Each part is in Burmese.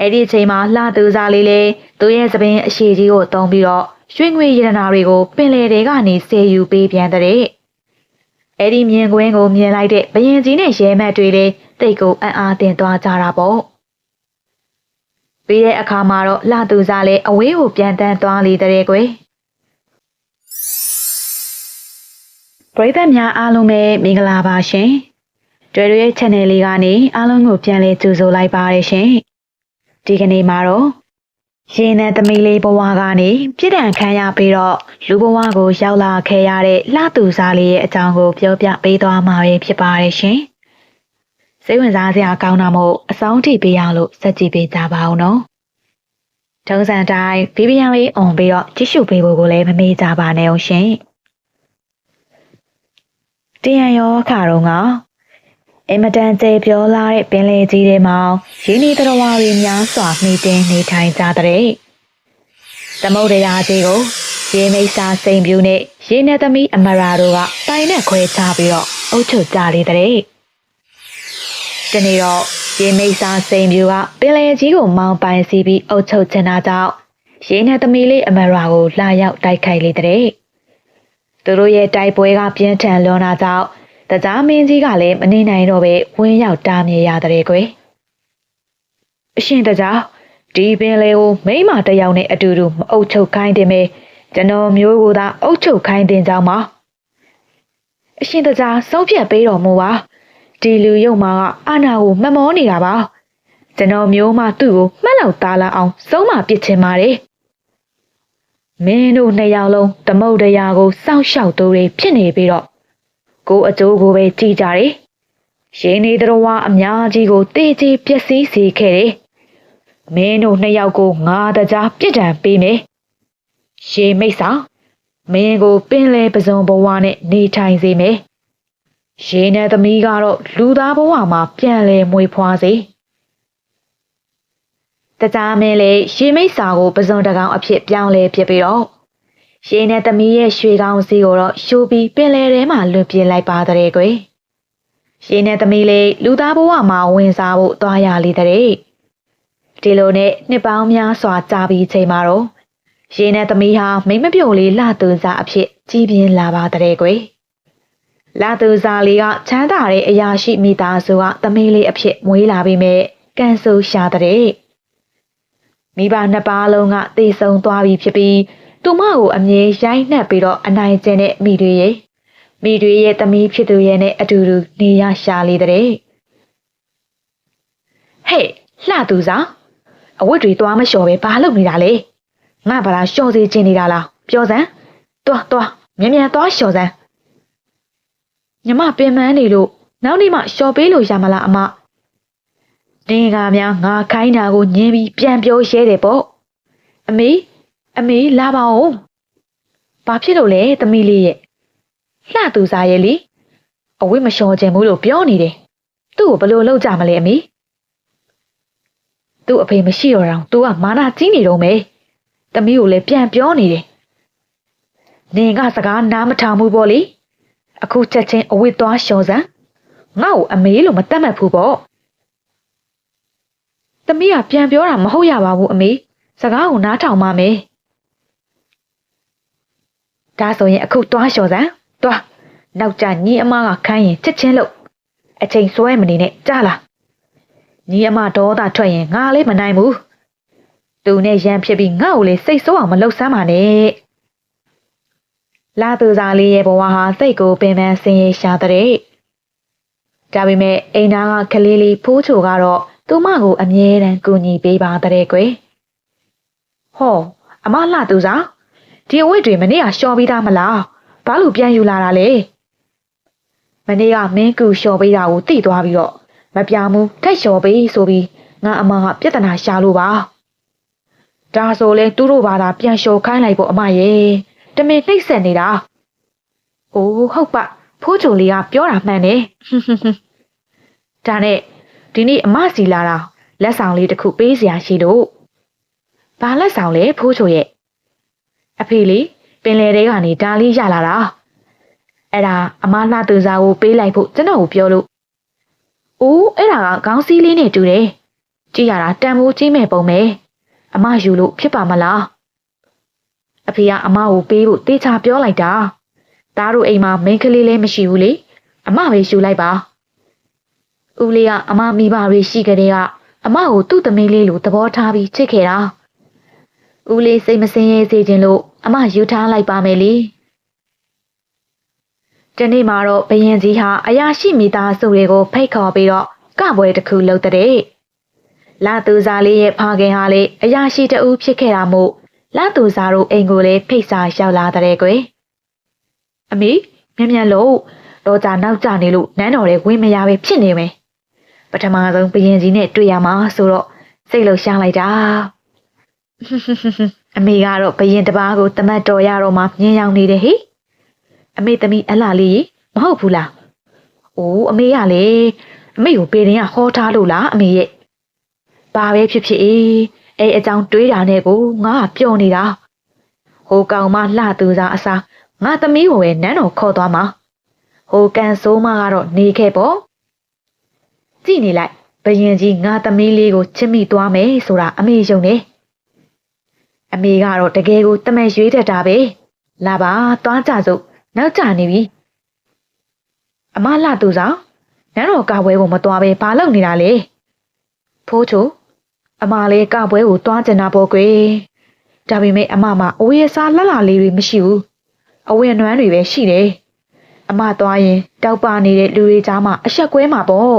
အဲ့ဒီအချိန်မှာလှသူစားလေးလေးသူ့ရဲ့သပင်အရှိကြီးကိုတုံးပြီးတော့ရွှေငွေရတနာတွေကိုပင်လယ်တွေကနေဆေးယူပေးပြန်တဲ့အဲ့ဒီမြင်ကွင်းကိုမြင်လိုက်တဲ့ဘရင်ကြီးနဲ့ရဲမတ်တွေလည်းတိတ်ကိုအံ့အားသင့်သွားကြတာပေါ့ပြီးတဲ့အခါမှာတော့လှသူစားလေးအဝေးကိုပြန်တန်းသွားလေတဲ့ကွယ်ပရိသတ်များအားလုံးပဲမင်္ဂလာပါရှင်တွေ့တွေ့ရဲ့ channel လေးကနေအားလုံးကိုပြန်လည်ကြိုဆိုလိုက်ပါရရှင် ဒီကနေ့မှာတော့ရှင်နဲ့သမီးလေးဘဝကနေပြစ်ဒဏ်ခံရပြီးတော့လူဘဝကိုရောက်လာခဲ့ရတဲ့လှသူစားလေးရဲ့အကြောင်းကိုပြောပြပေးသွားမှာပဲဖြစ်ပါတယ်ရှင်စိတ်ဝင်စားစရာကောင်းတာမို့အဆုံးထိပေးရလို့စက်ကြည့်ပေးကြပါဦးနော်ထုံးစံတိုင်းဗီဗီယန်လေးအွန်ပြီးတော့ကြည့်ရှုပေးဖို့ကိုလည်းမမေ့ကြပါနဲ့အောင်ရှင်တရားရောခါတော့က အင်မတန်ကျေပြောလာတဲ့ပင်လယ်ကြီးထဲမှာရင်းနှီးတော်ဝါတွေများစွာနှိမ့်တင်နေထိုင်ကြတဲ့သမုဒ္ဒရာကြီးကိုရေမိတ်စာစိန်ပြူနဲ့ရေနဲ့သမီးအမရာတို့ကတိုင်နဲ့ခွဲချပြီးတော့အုပ်ချုပ်ကြလေတဲ့ဒီနေ့တော့ရေမိတ်စာစိန်ပြူကပင်လယ်ကြီးကိုမောင်းပိုင်စီပြီးအုပ်ချုပ်ချင်တာကြောင့်ရေနဲ့သမီးလေးအမရာကိုလာရောက်တိုက်ခိုက်လေတဲ့သူတို့ရဲ့တိုက်ပွဲကပြင်းထန်လွန်တာကြောင့် တကြားမင်းကြီးကလည်းမနေနိုင်တော့ပဲဝင်းရောက်တားမြင်ရတဲ့ကွယ်အရှင်တကြားဒီပင်လေကိုမိမတယောက်နဲ့အတူတူမအုပ်ချုပ်ခိုင်းတယ်မေကျွန်တော်မျိုးကိုသာအုပ်ချုပ်ခိုင်းတင်ကြောင်းပါအရှင်တကြားဆုံးဖြတ်ပေးတော်မူပါဒီလူယုံမာကအာနာကိုမမောနေတာပါကျွန်တော်မျိုးမသူ့ကိုမှတ်လောက်သားလာအောင်စုံးမပစ်ချင်ပါတယ်မင်းတို့နှစ်ယောက်လုံးသမုတ်တရားကိုစောင့်ရှောက်သူတွေဖြစ်နေပြီးတော့ ကိုအကျိုးကိုပဲကြည်ကြတယ်။ရှင်နေတော်ဝါအများကြီးကိုတေးကြီးပျက်စီးစေခဲ့တယ်။မင်းတို့နှစ်ယောက်ကိုငါတကြားပြစ်ဒဏ်ပေးမယ်။ရှင်မိတ်ဆာမင်းကိုပင်လေပစုံဘဝနဲ့နေထိုင်စေမယ်။ရှင်နဲ့သမီးကတော့လူသားဘဝမှာပြန်လဲမွေဖွားစေ။တကြားမင်းလေရှင်မိတ်ဆာကိုပစုံတကောင်အဖြစ်ပြောင်းလဲဖြစ်ပြီးတော့ ရေနဲ့သမီးရဲ့ရွှေကောင်းစီကိုတော့ရှိုးပြီးပင်လယ်ထဲမှာလွတ်ပြလိုက်ပါတဲ့ကွယ်ရေနဲ့သမီးလေးလူသားဘဝမှာဝင်စားဖို့သွားရလေတဲ့ဒီလိုနဲ့နှစ်ပေါင်းများစွာကြာပြီးချိန်မှာတော့ရေနဲ့သမီးဟာမိမပြုတ်လေးလာသူစားအဖြစ်ကြီးပြင်းလာပါတဲ့ကွယ်လာသူစားလေးကချမ်းသာတဲ့အရာရှိမိသားစုကသမီးလေးအဖြစ်မွေးလာပြီးမြဲကန်ဆူရှာတဲ့မိဘနှစ်ပါးလုံးကတည်ဆုံသွားပြီဖြစ်ပြီး သူမကိုအမြဲရိုင်းနှက်ပြီးတော့အနိုင်ကျင့်တဲ့မိတွေရဲ့မိတွေရဲ့သမီးဖြစ်သူရဲ့နဲ့အတူတူနေရရှာလေတဲ့ဟဲ့လှသူစားအဝတ်တွေသွားမလျှော်ပဲဘာလုပ်နေတာလဲငါဘာလားလျှော်စေချင်နေတာလားပြောစမ်းတွားတွားမြန်မြန်သွားလျှော်စမ်းညီမပင်မနေလို့နောက်နေ့မှလျှော်ပေးလို့ရမလားအမနေကများငါခိုင်းတာကိုညင်းပြီးပြန်ပြောရဲတယ်ပေါ့အမေ အမေလာပါဦးဘာဖြစ်လို့လဲသမီးလေးရဲ့လှသူစားရဲ့လေအဝိမလျှော်ခြင်းဘူးလို့ပြောနေတယ်သူ့ကိုဘယ်လိုလုပ်ကြမလဲအမေသူ့အဖေမရှိတော့တောင် तू ကမာနာကြီးနေတော့မယ်သမီးကိုလည်းပြန်ပြောနေတယ်နင်ကစကားနားမထောင်ဘူးပေါ့လေအခုချက်ချင်းအဝိသွားလျှော်စမ်းငါ့ကိုအမေလို့မတတ်မှတ်ဘူးပေါ့သမီးကပြန်ပြောတာမဟုတ်ရပါဘူးအမေစကားကိုနားထောင်ပါမယ် ဒါဆိုရင်အခုတွားလျှော်စမ်းတွားနောက်ကျညီအမကခိုင်းရင်ချက်ချင်းလို့အချိန်ဆွဲမနေနဲ့ကြားလားညီအမဒေါသထွက်ရင်ငါလေးမနိုင်ဘူးသူနဲ့ရန်ဖြစ်ပြီးငါ့ကိုလေစိတ်ဆိုးအောင်မလှုပ်ဆမ်းပါနဲ့လာသူစားလေးရဲ့ဘဝဟာစိတ်ကိုပင်ပန်းဆင်းရဲရှာတဲ့ဒါပေမဲ့အိမ်သားကကလေးလေးဖိုးချိုကတော့သူမကိုအမြဲတမ်းကူညီပေးပါတဲ့ကွယ်ဟောအမလှသူစား ဒီအဝတ်တွေမနေ့ကလျှော်ပြီးသားမလားဘာလို့ပြန်ယူလာတာလဲမနေ့ကမင်းကူလျှော်ပေးတာကိုသိသွားပြီးတော့မပြောင်းဘူးထက်လျှော်ပေးဆိုပြီးငါအမကပြဿနာရှာလို့ပါဒါဆိုလဲသူတို့ဘာသာပြန်လျှော်ခိုင်းလိုက်ဖို့အမရဲ့တမင်နှိပ်စက်နေတာအိုးဟုတ်ပါဖိုးချုံလေးကပြောတာမှန်တယ်ဒါနဲ့ဒီနေ့အမစီလာတာလက်ဆောင်လေးတစ်ခုပေးစရာရှိလို့ဘာလက်ဆောင်လဲဖိုးချုံရဲ့ အဖေလေးပင်လယ်ထဲကနေဒါလေးရလာတာအဲ့ဒါအမလှသူစားကိုပေးလိုက်ဖို့ကျွန်တော်ကိုပြောလို့အိုးအဲ့ဒါကခေါင်းစည်းလေးနဲ့တူတယ်ကြည့်ရတာတန်ဖိုးကြီးမဲ့ပုံပဲအမယူလို့ဖြစ်ပါမလားအဖေကအမကိုပေးဖို့တေချာပြောလိုက်တာသားတို့အိမ်မှာမိန်းကလေးလည်းမရှိဘူးလေအမပဲယူလိုက်ပါဦးလေးကအမမိဘတွေရှိကြတဲ့ကအမကိုသူ့သမီးလေးလိုသဘောထားပြီးချစ်ခဲ့တာ ဦးလေးစိတ်မစင်းရဲစေခြင်းလို့အမယူထားလိုက်ပါမယ်လေဒီနေ့မှာတော့ဘယင်ကြီးဟာအရာရှိမိသားစုတွေကိုဖိတ်ခေါ်ပြီးတော့ကပွဲတစ်ခုလုပ်တဲ့လာသူစားလေးရဲ့ဖခင်ဟာလေအရာရှိတဦးဖြစ်ခဲ့တာမို့လာသူစားတို့အိမ်ကိုလည်းဖိတ်စာရောက်လာတဲ့ကွယ်အမေမြန်မြန်လို့တော့ကြနောက်ကျနေလို့နန်းတော်ရဲ့ဝင်းမရပဲဖြစ်နေမယ်ပထမဆုံးဘယင်ကြီးနဲ့တွေ့ရမှာဆိုတော့စိတ်လှရှားလိုက်တာ အမေကတော့ဘယင်တပားကိုတမတ်တော်ရတော့မှမြင်ရောက်နေတယ်ဟိအမေသမီးအလှလေးမဟုတ်ဘူးလားအိုးအမေကလေအမေကိုပေရင်ကဟောထားလို့လားအမေရဲ့ဘာပဲဖြစ်ဖြစ်အေးအဲအကြောင်းတွေးတာနဲ့ကိုငါကပျော်နေတာဟိုကောင်မလှသူစားအစားငါသမီးကိုပဲနန်းတော်ခေါ်သွားမှာဟိုကန်ဆိုးမကတော့နေခဲ့ပေါ့ကြည့်နေလိုက်ဘယင်ကြီးငါသမီးလေးကိုချစ်မိသွားမယ်ဆိုတာအမေယုံနေ အမေကတော့တကယ်ကိုတမန်ရွေးတတ်တာပဲလာပါသွားကြစို့နောက်ကျနေပြီအမလှသူစားနန်းတော်ကပွဲကိုမသွားပဲဘာလုပ်နေတာလဲဖိုးချိုအမလေးကပွဲကိုသွားကျင်တာပေါ့ကွယ်ဒါပေမဲ့အမမအဝေးအစားလှလှလေးတွေမရှိဘူးအဝေးနွမ်းတွေပဲရှိတယ်အမသွားရင်တောက်ပနေတဲ့လူတွေကြားမှာအဆက်ကွဲမှာပေါ့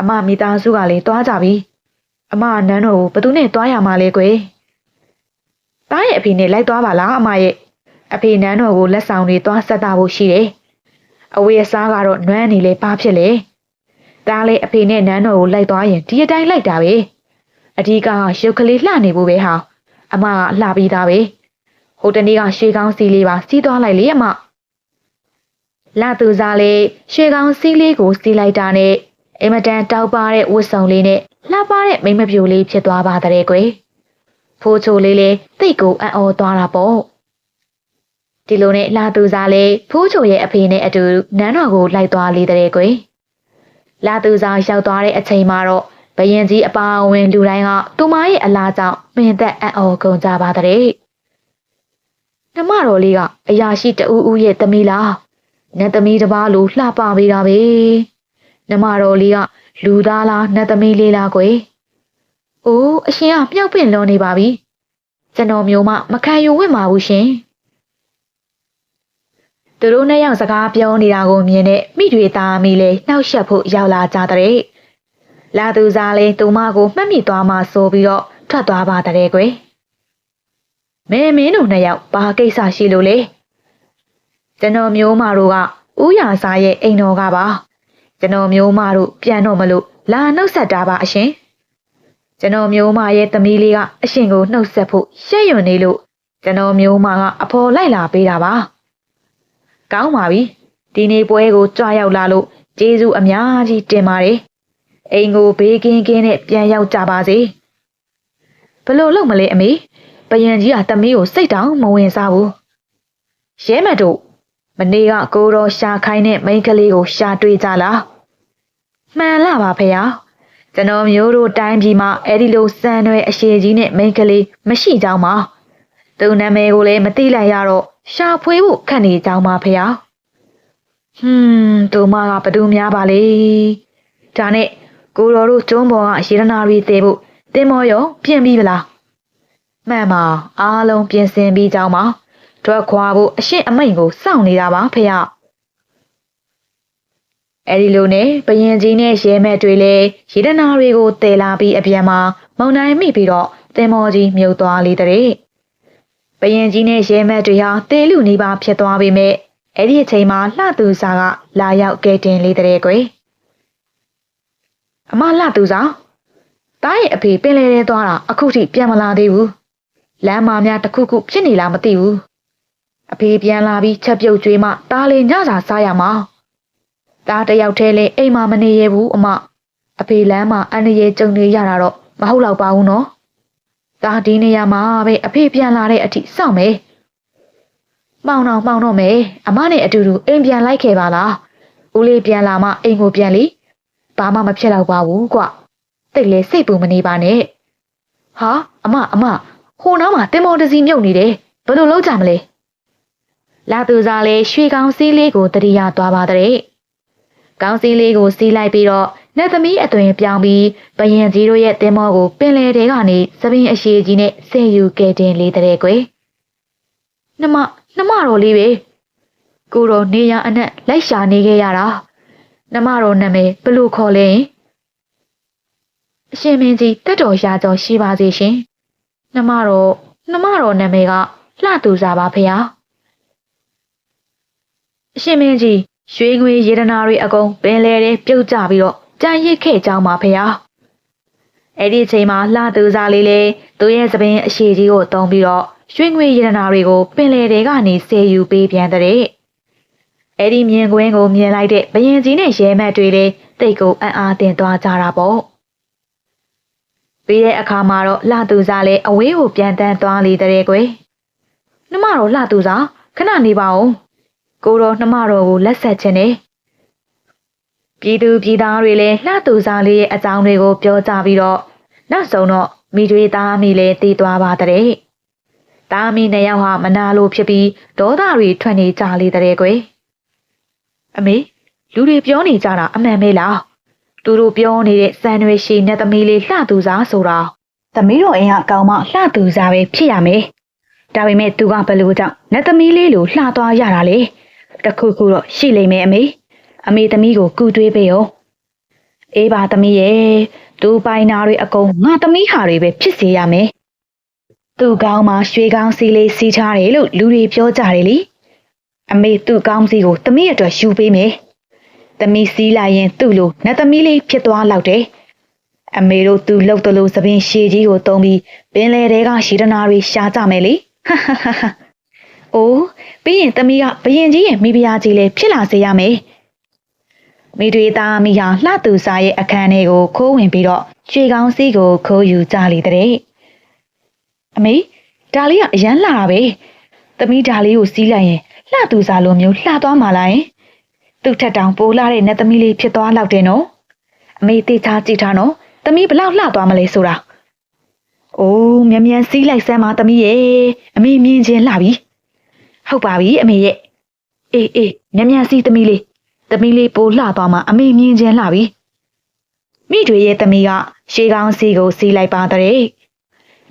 အမမိသားစုကလည်းသွားကြပြီအမနန်းတော်ကိုဘသူနဲ့သွားရမှာလဲကွယ် တားရဲ့အဖေနဲ့လိုက်သွားပါလားအမရဲ့အဖေနန်းတော်ကိုလက်ဆောင်တွေသွားဆက်တာဖို့ရှိတယ်အဝေးအစားကတော့နွမ်းနေလေပါဖြစ်လေတားလေးအဖေနဲ့နန်းတော်ကိုလိုက်သွားရင်ဒီအတိုင်းလိုက်တာပဲအဓိကရုပ်ကလေးလှနေဖို့ပဲဟာအမကလှပြီးသားပဲဟိုတနေ့ကရွှေကောင်းစီလေးပါစီးသွားလိုက်လေအမလာသူစားလေးရွှေကောင်းစီးလေးကိုစီးလိုက်တာနဲ့အင်မတန်တောက်ပါတဲ့ဝတ်စုံလေးနဲ့လှပတဲ့မိမပြိုလေးဖြစ်သွားပါတဲ့ကွယ် ဖိုးချိုလေးလေးတိတ်ကိုအံ့ဩသွားတာပေါ့ဒီလိုနဲ့လာသူစားလေးဖိုးချိုရဲ့အဖေနဲ့အတူနန်းတော်ကိုလိုက်သွားလေတဲ့ကွယ်လာသူစားရောက်သွားတဲ့အချိန်မှာတော့ဘယင်ကြီးအပါအဝင်လူတိုင်းကသူမရဲ့အလားကြောင့်မင်းသက်အံ့ဩကုန်ကြပါတဲ့နှမတော်လေးကအရာရှိတဦးဦးရဲ့သမီးလားနတ်သမီးတစ်ပါးလိုလှပပေးတာပဲနှမတော်လေးကလူသားလားနတ်သမီးလေးလားကွယ် အိုးအရှင်ကမြောက်ပင့်လွန်နေပါပြီကျွန်တော်မျိုးမမခံယူဝင့်ပါဘူးရှင်သူတို့နှစ်ယောက်စကားပြောနေတာကိုမြင်တဲ့မိတွေသားမိလဲနှောက်ယှက်ဖို့ရောက်လာကြတဲ့လာသူစားလဲသူမကိုမှတ်မိသွားမှဆိုပြီးတော့ထွက်သွားပါတဲ့ကွယ်မင်းမင်းတို့နှစ်ယောက်ဘာကိစ္စရှိလို့လဲကျွန်တော်မျိုးမတို့ကဥယာစာရဲ့အိမ်တော်ကပါကျွန်တော်မျိုးမတို့ပြန်တော့မလို့လာနှုတ်ဆက်တာပါအရှင် ကျွန်တော်မျိုးမရဲ့သမီးလေးကအရှင်ကိုနှုတ်ဆက်ဖို့ရှက်ရွံနေလို့ကျွန်တော်မျိုးမကအဖော်လိုက်လာပေးတာပါကောင်းပါပြီဒီနေ့ပွဲကိုကြွားရောက်လာလို့ကျေးဇူးအများကြီးတင်ပါတယ်အိမ်ကိုဘေးကင်းကင်းနဲ့ပြန်ရောက်ကြပါစေဘလို့လုပ်မလဲအမေပယံကြီးကတမီးကိုစိတ်တောင်မဝင်စားဘူးရဲမတို့မနေ့ကကိုတော်ရှာခိုင်းတဲ့မိန်းကလေးကိုရှာတွေ့ကြလားမှန်လားပါဖေ။ ကျွန်တော်မျိုးတို့တိုင်းပြည်မှာအဲ့ဒီလိုစံရွယ်အရှိကြီးနဲ့မိန်းကလေးမရှိကြောင်းပါ။သူနာမည်ကိုလည်းမသိလိုက်ရတော့ရှာဖွေဖို့ခက်နေကြောင်းပါဖေ။ဟွန်းသူမကဘသူများပါလေ။ဒါနဲ့ကိုတော်တို့ကျုံးပေါ်ကရေရနာတွေတည်ဖို့တင်မောရောပြင်ပြီးပလား။မှန်ပါအားလုံးပြင်ဆင်ပြီးကြောင်းပါ။ထွက်ခွာဖို့အရှင်းအမိန်ကိုစောင့်နေတာပါဖေ။ အဲဒီလိုနဲ့ဘယင်ကြီးနဲ့ရဲမဲ့တွေလည်းရေဒနာတွေကိုတည်လာပြီးအပြန်မှာမုံတိုင်းမိပြီးတော့တင်မောကြီးမြုပ်သွားလေတဲ့ဘယင်ကြီးနဲ့ရဲမဲ့တွေဟာတဲလူနေပါဖြစ်သွားပေမဲ့အဲ့ဒီအချိန်မှာလှသူစာကလာရောက်ကဲတင်လေးတဲ့ကွယ်အမလှသူစာတားရဲ့အဖေပင်လေထဲသွားတာအခုထိပြန်မလာသေးဘူးလမ်းမများတစ်ခုခုဖြစ်နေလားမသိဘူးအဖေပြန်လာပြီးချက်ပြုတ်ကျွေးမှတားလေးညစာစားရမှာ သားတယောက်တည်းလဲအိမ်မှာမနေရဘူးအမအဖေလမ်းမှာအန်ရရဲ့ကြုံနေရတာတော့မဟုတ်တော့ပါဘူးနော်သားဒီနေရာမှာပဲအဖေပြန်လာတဲ့အထိစောင့်မယ်မောင်တော့မောင်တော့မယ်အမနဲ့အတူတူအိမ်ပြန်လိုက်ခဲ့ပါလားဦးလေးပြန်လာမှအိမ်ကိုပြန်လေဘာမှမဖြစ်တော့ပါဘူးကွတတိတ်လဲစိတ်ပူမနေပါနဲ့ဟာအမအမဟိုနားမှာတင်မော်တစီမြုပ်နေတယ်ဘယ်လိုလုပ်ကြမလဲလာသူစားလဲရွှေကောင်းစည်းလေးကိုတရိယာသွားပါတဲ့ ကောင်းစည်းလေးကိုစီးလိုက်ပြီးတော့နတ်သမီးအသွင်ပြောင်းပြီးဘယင်ကြီးတို့ရဲ့တင်မော်ကိုပင်လယ်ထဲကနေသပင်အရှိကြီးနဲ့ဆင်ယူကဲတင်လေးတဲ့ကွယ်နှမနှမတော်လေးပဲကိုတော့နေရအနက်လိုက်ရှာနေခဲ့ရတာနှမတော်နာမည်ဘယ်လိုခေါ်လဲအရှင်မင်းကြီးတက်တော်ရာကျော်ရှိပါစေရှင်နှမတော်နှမတော်နာမည်ကလှသူစားပါဖေဟာအရှင်မင်းကြီး ရွှေငွေရေဒနာတွေအကုန်ပင်လေတွေပြုတ်ကျပြီးတော့ကြံရစ်ခဲ့ကြောင်းပါဖေဟာအဲ့ဒီအချိန်မှာလှသူစားလေးလေးသူ့ရဲ့သပင်အရှိကြီးကိုတုံးပြီးတော့ရွှေငွေရေဒနာတွေကိုပင်လေတွေကနေဆေးယူပေးပြန်တဲ့အဲ့ဒီမြင်ကွင်းကိုမြင်လိုက်တဲ့ဘရင်ကြီးနဲ့ရဲမတ်တွေလည်းတိတ်ကိုအံ့အားသင့်သွားကြတာပေါ့ပြီးတဲ့အခါမှာတော့လှသူစားလည်းအဝေးကိုပြန်တန်းသွားလေတဲ့ကွယ်နှမတော်လှသူစားခဏနေပါဦး ကိုတော်နှမတော်ကိုလက်ဆက်ခြင်းနဲ့ပြည်သူပြည်သားတွေလည်းလှသူစားလေးရဲ့အကြောင်းတွေကိုပြောကြပြီးတော့နောက်ဆုံးတော့မိတွေသားမိလည်းတည်သွားပါတဲ့တာမီနှစ်ယောက်ဟာမနာလိုဖြစ်ပြီးဒေါသတွေထွက်နေကြလေတဲ့ကွယ်အမေလူတွေပြောနေကြတာအမှန်ပဲလားသူတို့ပြောနေတဲ့စံရွေရှိနဲ့သမီးလေးလှသူစားဆိုတာသမီးတော်အိမ်ကကောင်းမလှသူစားပဲဖြစ်ရမယ်ဒါပေမဲ့သူကဘယ်လိုကြောင့်နဲ့သမီးလေးလိုလှသွားရတာလဲ တခုခုတော့ရှိလိမ့်မယ်အမေအမေသမီးကိုကူတွေးပေးရောအေးပါသမီးရဲ့သူပိုင်နာတွေအကုန်ငါသမီးဟာတွေပဲဖြစ်စေရမယ်သူကောင်းမှရွှေကောင်းစီလေးစီးထားတယ်လို့လူတွေပြောကြတယ်လीအမေသူ့ကောင်းစီကိုသမီးအတွက်ယူပေးမယ်။သမီးစီးလိုက်ရင်သူ့လိုနတ်သမီးလေးဖြစ်သွားလောက်တယ်။အမေတို့သူ့လှုပ်တလို့သပင်ရှည်ကြီးကိုတုံးပြီးပင်လေတဲကရှီဒနာတွေရှာကြမယ်လေ။အိုး ပြီးရင်သမီးကဘရင်ကြီးရဲ့မိဖုရားကြီးလေးဖြစ်လာစေရမယ်။မိတွေသားမိဟာလှသူစားရဲ့အခန်းထဲကိုခိုးဝင်ပြီးတော့ရွှေကောင်းစီးကိုခိုးယူကြလေတဲ့အမေဒါလေးကအရန်လာတာပဲ။သမီးဒါလေးကိုစီးလိုက်ရင်လှသူစားလိုမျိုးလှသွားမှလားယင်သူ့ထက်တောင်ပိုလာတဲ့နတ်သမီးလေးဖြစ်သွားလောက်တယ်နော်အမေသေးချာကြည့်ထားနော်သမီးဘလောက်လှသွားမလဲဆိုတာအိုးမြန်မြန်စီးလိုက်စမ်းပါသမီးရဲ့အမေမြင်ချင်းလှပြီ ဟုတ်ပါပြီအမေရဲ့အေးအေးမြန်မြန်စီးသမီးလေးသမီးလေးပိုလှသွားမှအမေမြင်ချင်းလှပြီမိတွေရဲ့သမီးကရွှေကောင်းစီကိုစီးလိုက်ပါတဲ့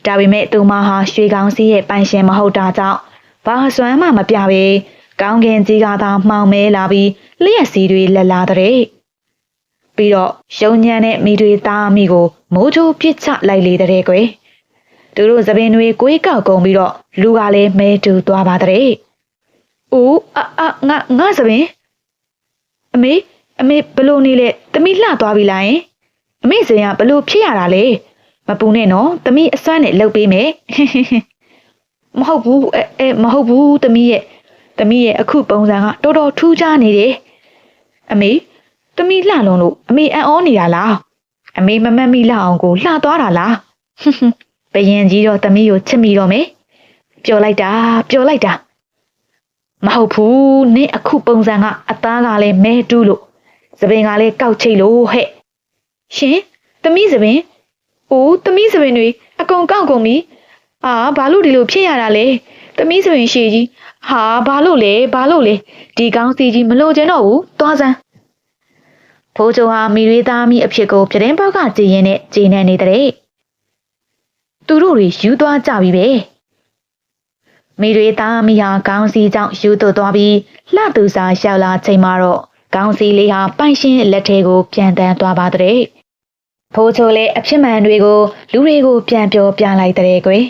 ဒါပေမဲ့သူမဟာရွှေကောင်းစီရဲ့ပိုင်ရှင်မဟုတ်တာကြောင့်ဘာစွမ်းမှမပြပေကောင်းကင်ကြီးကသာမှောင်မဲလာပြီးလျှက်စီတွေလက်လာတဲ့ပြီးတော့ရှုံညံတဲ့မိတွေသားမိကိုမိုးချိုးပစ်ချလိုက်လေတဲ့ကွယ်သူတို့သပင်တွေကိုယ်ကောက်ကုန်ပြီးတော့လူကလည်းမဲတူသွားပါတဲ့။ အိုးအအငါငါသပင်အမေအမေဘလို့နေလဲတမိလှသွားပြီလားယင်အမေစင်ကဘလို့ဖြစ်ရတာလဲမပူနဲ့နော်တမိအစွမ်းနဲ့လှုပ်ပေးမယ်မဟုတ်ဘူးအဲအဲမဟုတ်ဘူးတမီးရဲ့တမီးရဲ့အခုပုံစံကတော်တော်ထူးခြားနေတယ်အမေတမီးလှလုံးလို့အမေအံ့ဩနေတာလားအမေမမတ်မိလှအောင်ကိုလှသွားတာလားဘယင်ကြီးတော့တမီးကိုချစ်မိတော့မယ်ပျော်လိုက်တာပျော်လိုက်တာ မဟုတ်ဘူးနင့်အခုပုံစံကအသားကလည်းမဲတူးလို့သပင်ကလည်းကောက်ချိတ်လို့ဟဲ့ရှင်သမီးသပင်အိုးသမီးသပင်တွေအကုန်ကောက်ကုန်ပြီအာဘာလို့ဒီလိုဖြစ်ရတာလဲသမီးဆိုရင်ရှေကြီးဟာဘာလို့လဲဘာလို့လဲဒီကောင်းစီကြီးမလို့ကျင်တော့ဘူးသွားစမ်းဖိုးချုံဟာမိရွေးသားမိအဖြစ်ကိုပြတင်းပေါက်ကကြည်ရင်နဲ့ကြည်နေနေတဲ့သူတို့တွေယူသွားကြပြီပဲ မိရွေးသားမိဟာကောင်းစီကြောင့်ယူသွသွားပြီးလှသူစာလျှောက်လာချိန်မှာတော့ကောင်းစီလေးဟာပိုင်ရှင်လက်ထဲကို ပြန်တန်းသွားပါတဲ့ဖိုးချိုလည်းအဖြစ်မှန်တွေကို လူတွေကို ပြန်ပြောပြလိုက်တဲ့ကွယ်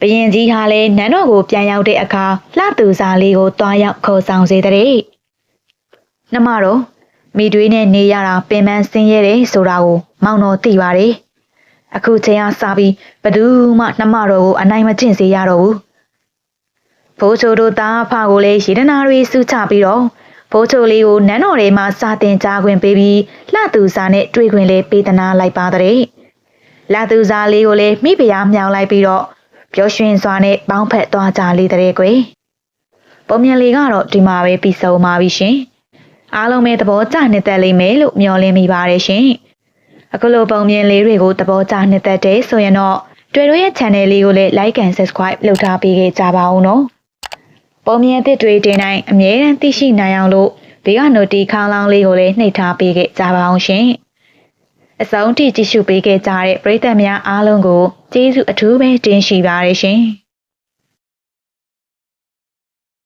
ဘရင်ကြီးဟာလည်းနန်းတော်ကိုပြန်ရောက်တဲ့အခါလှသူစားလေးကိုတွားရောက်ခေါ်ဆောင်စေတဲ့။နှမတော်မိတွေးနဲ့နေရတာပင်ပန်းဆင်းရဲတယ်ဆိုတာကိုမောင်တော်သိပါတယ်။အခုချိန်အားစပြီးဘသူမှနှမတော်ကိုအနိုင်မကျင့်စေရတော့ဘူး။ ဖိုးချိုတို့သားဖကိုလည်းရေဒနာတွေစုချပြီးတော့ဖိုးချိုလေးကိုနန်းတော်ထဲမှာစာတင်ကြားခွင့်ပေးပြီးလှသူစားနဲ့တွေ့ခွင့်လေးပေးသနာလိုက်ပါတဲ့။လှသူစားလေးကိုလည်းမိဖုရားမြောင်လိုက်ပြီးတော့ပျော်ရွှင်စွာနဲ့ပေါင်းဖက်သွားကြလေတဲ့ကွယ်ပုံမြင်လေးကတော့ဒီမှာပဲပြီးဆုံးပါပြီရှင်အားလုံးပဲသဘောကျနှစ်သက်လိမ့်မယ်လို့မျှော်လင့်မိပါတယ်ရှင်အခုလိုပုံမြင်လေးတွေကိုသဘောကျနှစ်သက်တဲ့ဆိုရင်တော့တွေ့တို့ရဲ့ channel လေးကိုလည်း like and subscribe လုပ်ထားပေးခဲ့ကြပါဦးနော် ပုံမြင်အသစ်တွေတင်တိုင်းအမြဲတမ်းသိရှိနိုင်အောင်လို့ဘေးက notification ခေါင်းလောင်းလေးကိုလည်းနှိပ်ထားပေးခဲ့ကြပါအောင်ရှင်အဆုံးထိကြည့်ရှုပေးခဲ့ကြတဲ့ပရိသတ်များအားလုံးကိုကျေးဇူးအထူးပဲတင်ရှိပါရရှင်